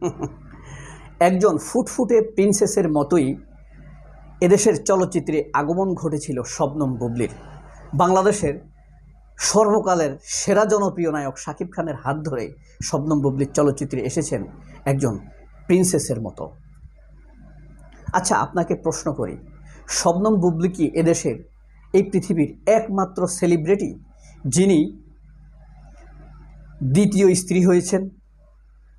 একজন ফুটফুটে প্রিন্সেসের মতোই এদেশের চলচ্চিত্রে আগমন ঘটেছিল শবনম বুবলির। বাংলাদেশের সর্বকালের সেরা জনপ্রিয় নায়ক শাকিব খানের হাত ধরে শবনম বুবলির চলচ্চিত্রে এসেছেন একজন প্রিন্সেসের মতো। আচ্ছা আপনাকে প্রশ্ন করি, শবনম বুবলি কি এদেশের এই পৃথিবীর একমাত্র সেলিব্রিটি যিনি দ্বিতীয় স্ত্রী হয়েছেন?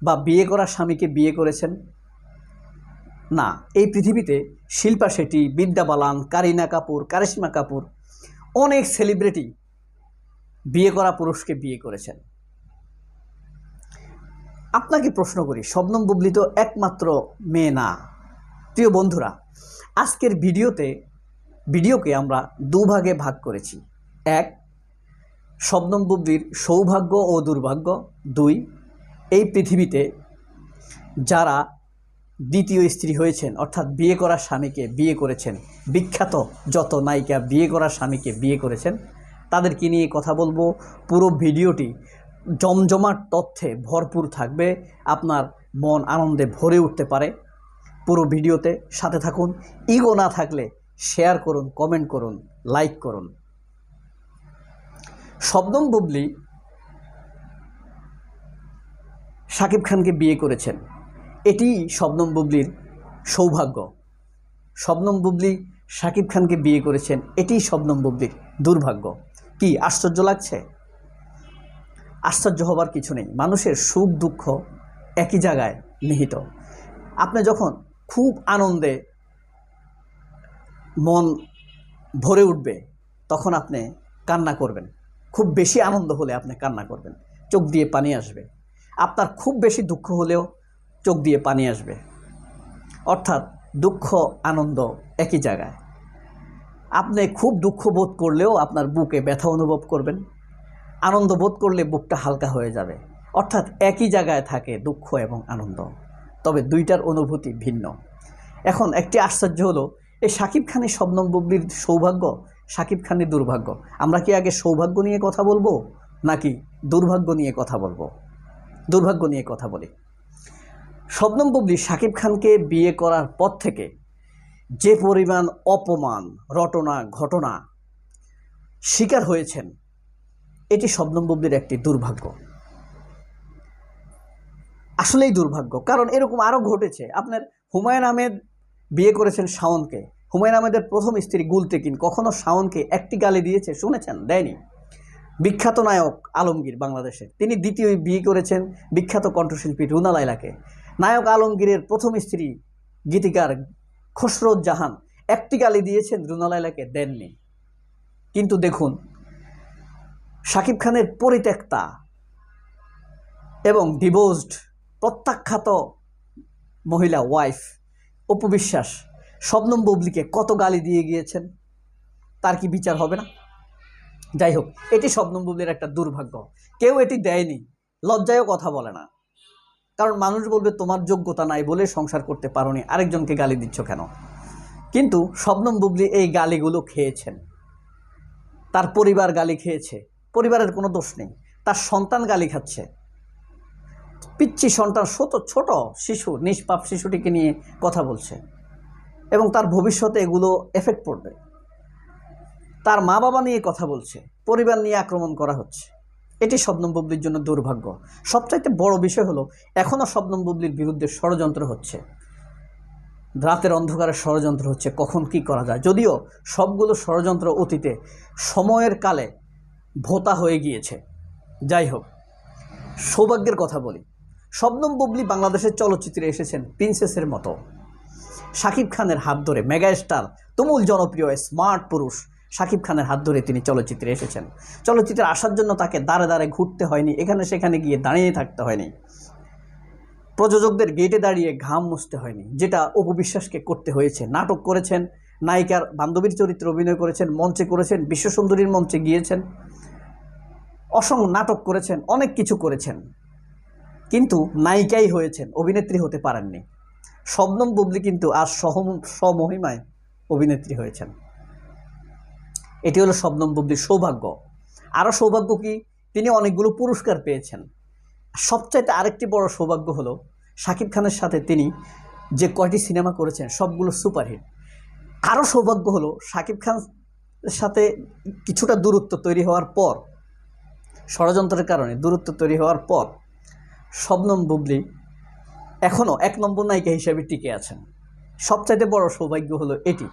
বা বিয়ে করা স্বামীকে বিয়ে করেছেন? না, এই পৃথিবীতে শিল্পা শেঠি, বিদ্যা বালান, কারিনা কাপুর, কারিশ্মা কাপুর অনেক সেলিব্রিটি বিয়ে করা পুরুষকে বিয়ে করেছেন। আপনাকে প্রশ্ন করি, শবনম বুবলি তো একমাত্র মেয়ে না। প্রিয় বন্ধুরা, আজকের ভিডিওতে, ভিডিওকে আমরা দুভাগে ভাগ করেছি। এক, শবনম বুবলির সৌভাগ্য ও দুর্ভাগ্য। দুই এই পৃথিবীতে যারা দ্বিতীয় স্ত্রী হয়েছেন, অর্থাৎ বিয়ে করা স্বামীকে বিয়ে করেছেন, বিখ্যাত যত নায়িকা বিয়ে করা স্বামীকে বিয়ে করেছেন, তাদেরকে নিয়ে কথা বলব। পুরো ভিডিওটি জমজমাট তথ্যে ভরপুর থাকবে। আপনার মন আনন্দে ভরে উঠতে পারে। পুরো ভিডিওতে সাথে থাকুন। ইগো না থাকলে শেয়ার করুন, কমেন্ট করুন, লাইক করুন। শবনম বুবলি শাকিব খানকে বিয়ে করেছেন। এটি শবনম বুবলির সৌভাগ্য। শবনম বুবলি শাকিব খানকে বিয়ে করেছেন এটি শবনম বুবলির দুর্ভাগ্য। কি, আশ্চর্য লাগছে? আশ্চর্য হবার কিছু নেই। মানুষের সুখ দুঃখ একই জায়গায় নিহিত। আপনি যখন খুব আনন্দে মন ভরে উঠবে, তখন আপনি কান্না করবেন। খুব বেশি আনন্দ হলে আপনি কান্না করবেন। চোখ দিয়ে পানি আসবে। আপনার খুব বেশি দুঃখ হলেও চোখ দিয়ে পানি আসবে। অর্থাৎ দুঃখ, আনন্দ একই জায়গায়। আপনি খুব দুঃখ বোধ করলেও আপনার বুকে ব্যথা অনুভব করবেন। আনন্দ বোধ করলে বুকটা হালকা হয়ে যাবে। অর্থাৎ একই জায়গায় থাকে দুঃখ এবং আনন্দ। তবে দুইটার অনুভূতি ভিন্ন। এখন একটি আশ্চর্য হলো এই সাকিব খানের শবনম সৌভাগ্য সাকিব খানের দুর্ভাগ্য। আমরা কি আগে সৌভাগ্য নিয়ে কথা বলব নাকি দুর্ভাগ্য নিয়ে কথা বলব? দুর্ভাগ্য নিয়ে কথা বলি। শবনম বুবলি শাকিব খানকে বিয়ে করার পর থেকে যে পরিমাণ অপমান, রটনা, ঘটনা শিকার হয়েছেন, এটি শবনম বুবলির একটি দুর্ভাগ্য। আসলেই দুর্ভাগ্য, কারণ এরকম আরও ঘটেছে। আপনার হুমায়ুন আহমেদ বিয়ে করেছেন শাওনকে। হুমায়ুন আহমেদের প্রথম স্ত্রী গুলতেকিন। কখনো শাওনকে একটি গালি দিয়েছে, শুনেছেন? দেয়নি। বিখ্যাত নায়ক আলমগীর বাংলাদেশে। তিনি দ্বিতীয় বিয়ে করেছেন বিখ্যাত কণ্ঠশিল্পী রুনা লাইলাকে নায়ক আলমগীরের প্রথম স্ত্রী গীতিকার খসরোজ জাহান একটি গালি দিয়েছেন রুনা লাইলাকে দেননি। কিন্তু দেখুন, শাকিব খানের পরিত্যক্তা এবং ডিভোর্সড প্রত্যাখ্যাত মহিলা ওয়াইফ অপবিশ্বাস শবনম বুবলিকে কত গালি দিয়ে গিয়েছেন, তার কি বিচার হবে না? যাই হোক এটি শবনম একটা দুর্ভাগ্য। কেউ এটি দেয়নি, লজ্জায়ও কথা বলে না। কারণ মানুষ বলবে, তোমার যোগ্যতা নাই বলে সংসার করতে পারোনি, আরেকজনকে গালি দিচ্ছ কেন? কিন্তু শবনম বুবলি এই গালিগুলো খেয়েছেন। তার পরিবার গালি খেয়েছে, পরিবারের কোনো দোষ নেই। তার সন্তান গালি খাচ্ছে। পিচ্ছি সন্তান ছোট ছোট শিশু, নিষ্পাপ শিশুটিকে নিয়ে কথা বলছে। এবং তার ভবিষ্যতে এগুলো এফেক্ট পড়বে। তার মা বাবা নিয়ে কথা বলছে, পরিবার নিয়ে আক্রমণ করা হচ্ছে। এটি শবনম বুবলির জন্য দুর্ভাগ্য। সবচাইতে বড় বিষয় হলো এখনও শবনম বুবলির বিরুদ্ধে ষড়যন্ত্র হচ্ছে। রাতের অন্ধকারে ষড়যন্ত্র হচ্ছে, কখন কি করা যায়? যদিও সবগুলো ষড়যন্ত্র অতীতে সময়ের কালে ভোতা হয়ে গিয়েছে। যাই হোক, সৌভাগ্যের কথা বলি। শবনম বুবলি বাংলাদেশের চলচ্চিত্রে এসেছেন প্রিন্সেসের মতো। শাকিব খানের হাত ধরে মেগা স্টার তুমুল জনপ্রিয় স্মার্ট পুরুষ শাকিব খানের হাত ধরে তিনি চলচ্চিত্রে এসেছেন। চলচ্চিত্রে আসার জন্য তাকে দাঁড়ে দাঁড়ে ঘুরতে হয়নি, এখানে সেখানে গিয়ে দাঁড়িয়ে থাকতে হয়নি। প্রযোজকদের গেটে দাঁড়িয়ে ঘাম মুছতে হয়নি, যেটা অপবিশ্বাসকে করতে হয়েছে। নাটক করেছেন, নায়িকার বান্ধবীর চরিত্রে অভিনয় করেছেন, মঞ্চে করেছেন বিশ্বসুন্দরীর মঞ্চে গিয়েছেন অসংখ্য নাটক করেছেন, অনেক কিছু করেছেন। কিন্তু নায়িকাই হয়েছেন, অভিনেত্রী হতে পারেননি। শবনম বুবলি কিন্তু আর সহ স্বমহিমায় অভিনেত্রী হয়েছেন। এটি হলো শবনম বুবলির সৌভাগ্য। আরও সৌভাগ্য কি? তিনি অনেকগুলো পুরস্কার পেয়েছেন। সবচাইতে আরেকটি বড় সৌভাগ্য হলো শাকিব খানের সাথে তিনি যে কয়টি সিনেমা করেছেন, সবগুলো সুপারহিট। আরও সৌভাগ্য হলো শাকিব খানের সাথে কিছুটা দূরত্ব তৈরি হওয়ার পর, ষড়যন্ত্রের কারণে দূরত্ব তৈরি হওয়ার পর, শবনম বুবলি এখনও এক নম্বর নায়িকা হিসেবে টিকে আছেন। সবচাইতে বড় সৌভাগ্য হলো এটি।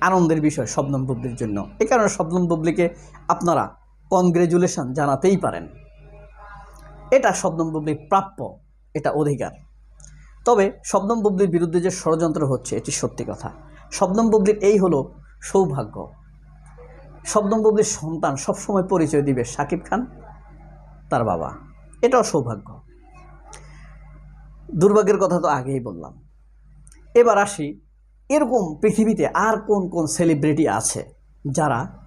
আনন্দের বিষয় শবনম বুবলির জন্য। এ কারণে শবনম বুবলিকে আপনারা কনগ্রেচুলেশন জানাতেই পারেন। এটা শবনম বুবলির প্রাপ্য, এটা অধিকার। তবে শবনম বুবলির বিরুদ্ধে যে ষড়যন্ত্র হচ্ছে, এটি সত্যি কথা। শবনম বুবলির এই হলো সৌভাগ্য। শবনম বুবলির সন্তান সবসময় পরিচয় দিবে শাকিব খান, তার বাবা। এটাও সৌভাগ্য। দুর্ভাগ্যের কথা তো আগেই বললাম। এবার আসি এরকম পৃথিবীতে আর কোন কোন সেলিব্রিটি আছে যারা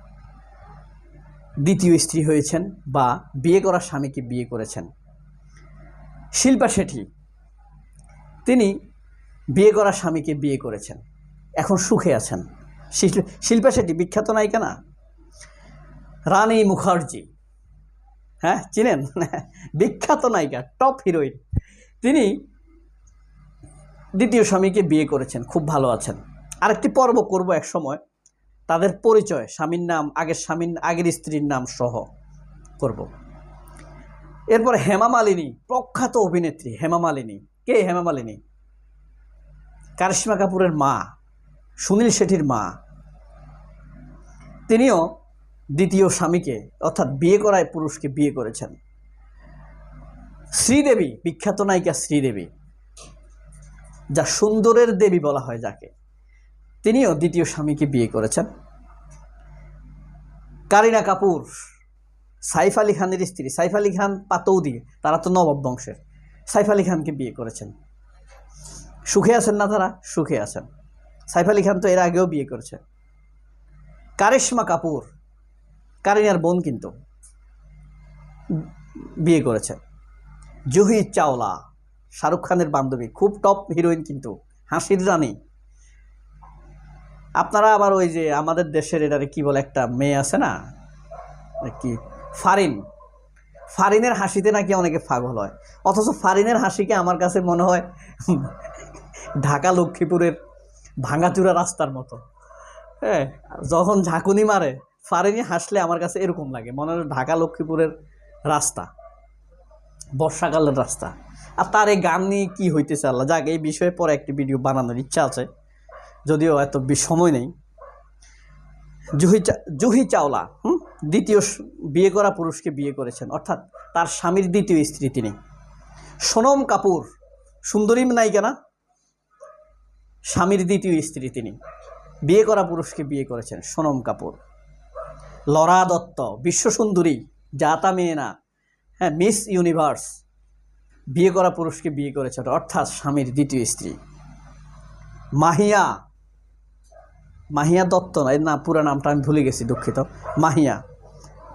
দ্বিতীয় স্ত্রী হয়েছেন বা বিয়ে করা স্বামীকে বিয়ে করেছেন? শিল্পা শেঠি, তিনি বিয়ে করা স্বামীকে বিয়ে করেছেন। এখন সুখে আছেন। শিল- শিল্পা শেঠি বিখ্যাত নায়িকা না? রানী মুখার্জি হ্যাঁ চিনেন? বিখ্যাত নায়িকা টপ হিরোইন তিনি দ্বিতীয় স্বামীকে বিয়ে করেছেন, খুব ভালো আছেন। আরেকটি পর্ব করব এক সময়, তাদের পরিচয়, স্বামীর নাম, আগের স্বামীর, আগের স্ত্রীর নাম সহ করব। এরপর হেমা মালিনী, প্রখ্যাত অভিনেত্রী হেমা মালিনী। কে হেমা মালিনী? কারিশ্মা কাপুরের মা, সুনীল শেঠির মা। তিনিও দ্বিতীয় স্বামীকে, অর্থাৎ বিয়ে করায় পুরুষকে বিয়ে করেছেন। শ্রীদেবী, বিখ্যাত নায়িকা শ্রীদেবী। যা সুন্দরের দেবী বলা হয় যাকে। তিনিও দ্বিতীয় স্বামীকে বিয়ে করেছেন। কারিনা কাপুর, সাইফ আলী খানের স্ত্রী। সাইফ আলী খান পাতৌদি, তারা তো নবাব বংশের। সাইফ আলী খানকে বিয়ে করেছেন। সুখে আছেন না তারা? সুখে আছেন। সাইফ আলী খান তো এর আগেও বিয়ে করেছে। কারিশ্মা কাপুর, কারিনার বোন কিন্তু বিয়ে করেছে জুহি চাওলা শাহরুখ খানের বান্ধবী, খুব টপ হিরোইন কিন্তু, হাসির রানী। আপনারা আবার ওই যে আমাদের দেশের এটারে কি বলে একটা মেয়ে আছে না কি, ফারিন। ফারিনের হাসিতে নাকি অনেকে পাগল হয়। অথচ ফারিনের হাসিকে আমার কাছে মনে হয় ঢাকা লক্ষ্মীপুরের ভাঙাচুরা রাস্তার মতো। হ্যাঁ যখন ঝাঁকুনি মারে ফারিনি হাসলে আমার কাছে এরকম লাগে, মনে হয় ঢাকা লক্ষ্মীপুরের রাস্তা, বর্ষাকালের রাস্তা। আর তার এই গান নিয়ে কী হইতেছে আল্লাহ? যাক, এই বিষয়ে পরে একটি ভিডিও বানানোর ইচ্ছা আছে। যদিও এত সময় নেই। জুহি জুহি চাওলা, হুম? দ্বিতীয় বিয়ে করা পুরুষকে বিয়ে করেছেন। অর্থাৎ তার স্বামীর দ্বিতীয় স্ত্রী তিনি। সোনম কাপুর, সুন্দরী নায়িকা না? স্বামীর দ্বিতীয় স্ত্রী তিনি। বিয়ে করা পুরুষকে বিয়ে করেছেন সোনম কাপুর। লরা দত্ত, বিশ্বসুন্দরী, জাতা মেয়ে না হ্যাঁ মিস ইউনিভার্স। বিয়ে করা পুরুষকে বিয়ে করেছেন অর্থাৎ স্বামীর দ্বিতীয় স্ত্রী। মাহিয়া মাহিয়া দত্ত না, এর না, পুরো নামটা আমি ভুলে গেছি, দুঃখিত। মাহিয়া,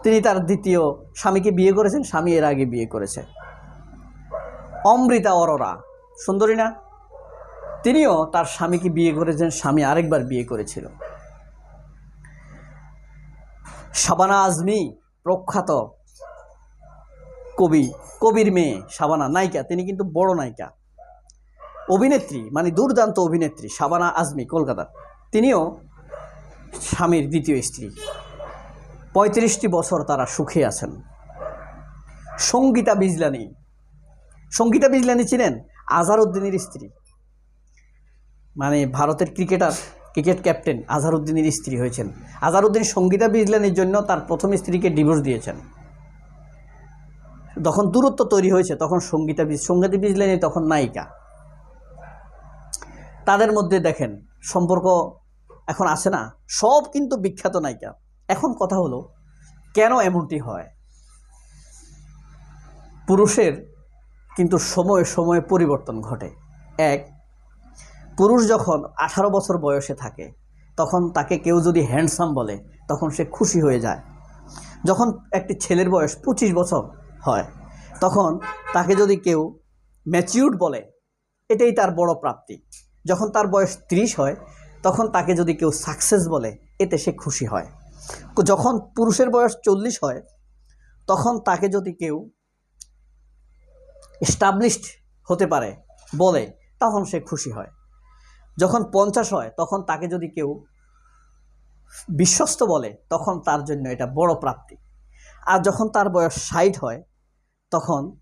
তিনি তার দ্বিতীয় স্বামীকে বিয়ে করেছেন, স্বামী এর আগে বিয়ে করেছে। অমৃতা অরোরা, সুন্দরী না? তিনিও তার স্বামীকে বিয়ে করেছেন, স্বামী আরেকবার বিয়ে করেছিল। শাবানা আজমি, প্রখ্যাত কবি, কবির মেয়ে শাবানা, নায়িকা, তিনি কিন্তু বড় নায়িকা। অভিনেত্রী মানে দুর্দান্ত অভিনেত্রী শাবানা আজমি, কলকাতার। তিনিও স্বামীর দ্বিতীয় স্ত্রী। পঁয়ত্রিশটি বছর তারা সুখে আছেন। সঙ্গীতা বিজলানি। সঙ্গীতা বিজলানি ছিলেন আজহারউদ্দিনের স্ত্রী। মানে ভারতের ক্রিকেটার, ক্রিকেট ক্যাপ্টেন আজহারউদ্দিনের স্ত্রী হয়েছেন। আজহারউদ্দিন সঙ্গীতা বিজলানির জন্য তার প্রথম স্ত্রীকে ডিভোর্স দিয়েছেন। যখন দূরত্ব তৈরি হয়েছে, তখন সঙ্গীতা বিজ সঙ্গীতা বিজলানি তখন নায়িকা। তাদের মধ্যে দেখেন, সম্পর্ক এখন আছে না, সব কিন্তু বিখ্যাত নায়িকা। এখন কথা হলো, কেন এমনটি হয়? পুরুষের কিন্তু সময়ে সময়ে পরিবর্তন ঘটে। এক, পুরুষ যখন আঠারো বছর বয়সে থাকে, তখন তাকে কেউ যদি হ্যান্ডসাম বলে, তখন সে খুশি হয়ে যায়। যখন একটি ছেলের বয়স পঁচিশ বছর হয়। তখন তাকে যদি কেউ ম্যাচিউর্ড বলে, এটাই তার বড় প্রাপ্তি। যখন তার বয়স ত্রিশ হয়, তখন তাকে যদি কেউ সাকসেস বলে, এতে সে খুশি হয়। যখন পুরুষের বয়স চল্লিশ হয়, তখন তাকে যদি কেউ এস্টাবলিশড হতে পারে, বলে, তখন সে খুশি হয়। যখন পঞ্চাশ হয়, তখন তাকে যদি কেউ বিশ্বস্ত বলে, তখন তার জন্য এটা বড় প্রাপ্তি। আর যখন তার বয়স ষাট হয়, তখন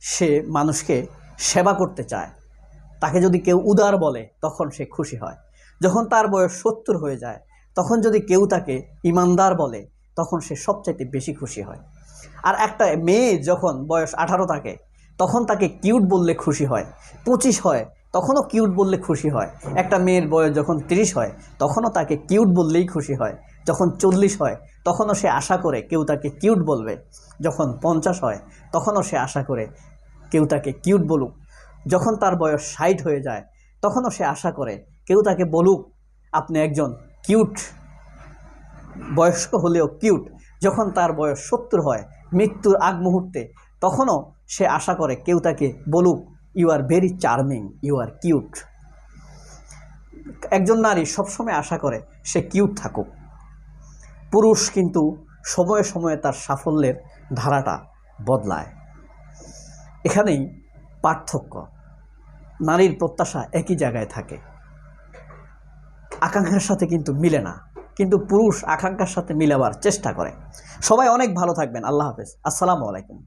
সে মানুষকে সেবা করতে চায়। তাকে যদি কেউ উদার বলে, তখন সে খুশি হয়। যখন তার বয়স সত্তর হয়ে যায়, তখন যদি কেউ তাকে ইমানদার বলে, তখন সে সবচাইতে বেশি খুশি হয়। আর একটা মেয়ে যখন বয়স আঠারো থাকে, তখন তাকে কিউট বললে খুশি হয়। পঁচিশ হয়, তখনও কিউট বললে খুশি হয়। একটা মেয়ের বয়স যখন তিরিশ হয়, তখনও তাকে কিউট বললেই খুশি হয়। যখন চল্লিশ হয়, তখনও সে আশা করে কেউ তাকে কিউট বলবে। যখন পঞ্চাশ হয়, তখনও সে আশা করে কেউ তাকে কিউট বলুক। যখন তার বয়স ষাট হয়ে যায়, তখনও সে আশা করে কেউ তাকে বলুক, আপনি একজন কিউট। বয়স্ক হলেও কিউট। যখন তার বয়স সত্তর হয়, মৃত্যুর আগ মুহূর্তে, তখনও সে আশা করে কেউ তাকে বলুক you are very charming you are cute একজন নারী সবসময় আশা করে সে কিউট থাকুক। পুরুষ কিন্তু সময়ে সময়ে তার সাফল্যের ধারাটা বদলায়। এখানেই পার্থক্য। নারীর প্রত্যাশা একই জায়গায় থাকে। আকাঙ্ক্ষার সাথে কিন্তু মিলে না, কিন্তু পুরুষ আকাঙ্ক্ষার সাথে মিলাবার চেষ্টা করে। সবাই অনেক ভালো থাকবেন। আল্লাহ হাফেজ। আসসালামু আলাইকুম।